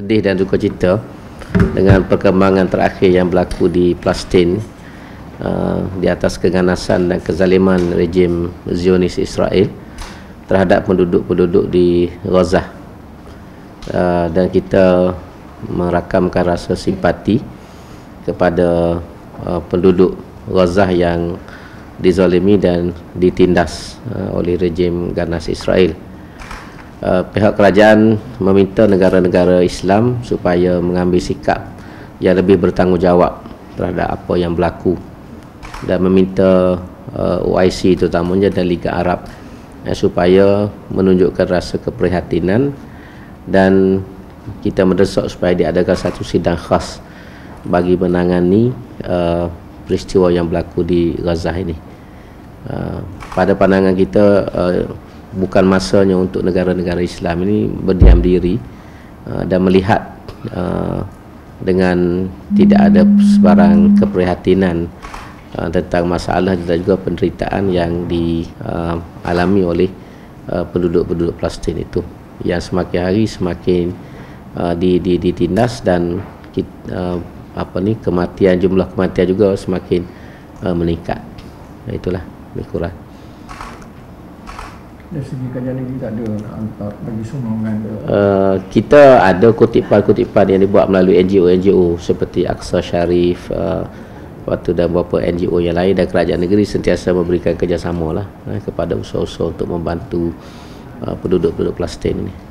sedih dan duka cita dengan perkembangan terakhir yang berlaku di Palestin uh, di atas keganasan dan kezaliman rejim Zionis Israel terhadap penduduk-penduduk di Gaza. Uh, dan kita merakamkan rasa simpati kepada uh, penduduk Gaza yang dizalimi dan ditindas uh, oleh rejim ganas Israel uh, pihak kerajaan meminta negara-negara Islam supaya mengambil sikap yang lebih bertanggungjawab terhadap apa yang berlaku dan meminta uh, OIC terutamanya dan Liga Arab uh, supaya menunjukkan rasa keprihatinan dan kita mendesak supaya diadakan satu sidang khas bagi menangani uh, peristiwa yang berlaku di Gaza ini. Uh, pada pandangan kita uh, bukan masanya untuk negara-negara Islam ini berdiam diri uh, dan melihat uh, dengan tidak ada sebarang keprihatinan uh, tentang masalah dan juga penderitaan yang dialami oleh penduduk-penduduk Palestin itu. Yang semakin hari semakin uh, ditindas dan apa ni kematian jumlah kematian juga semakin meningkat. Itulah kurang dari segi kajian negeri tak ada nak hantar bagi sumbangan uh, kita ada kutipan-kutipan yang dibuat melalui NGO-NGO seperti Aksa Sharif uh, waktu dan beberapa NGO yang lain dan kerajaan negeri sentiasa memberikan kerjasama lah uh, kepada usaha-usaha untuk membantu uh, penduduk-penduduk Palestin ini.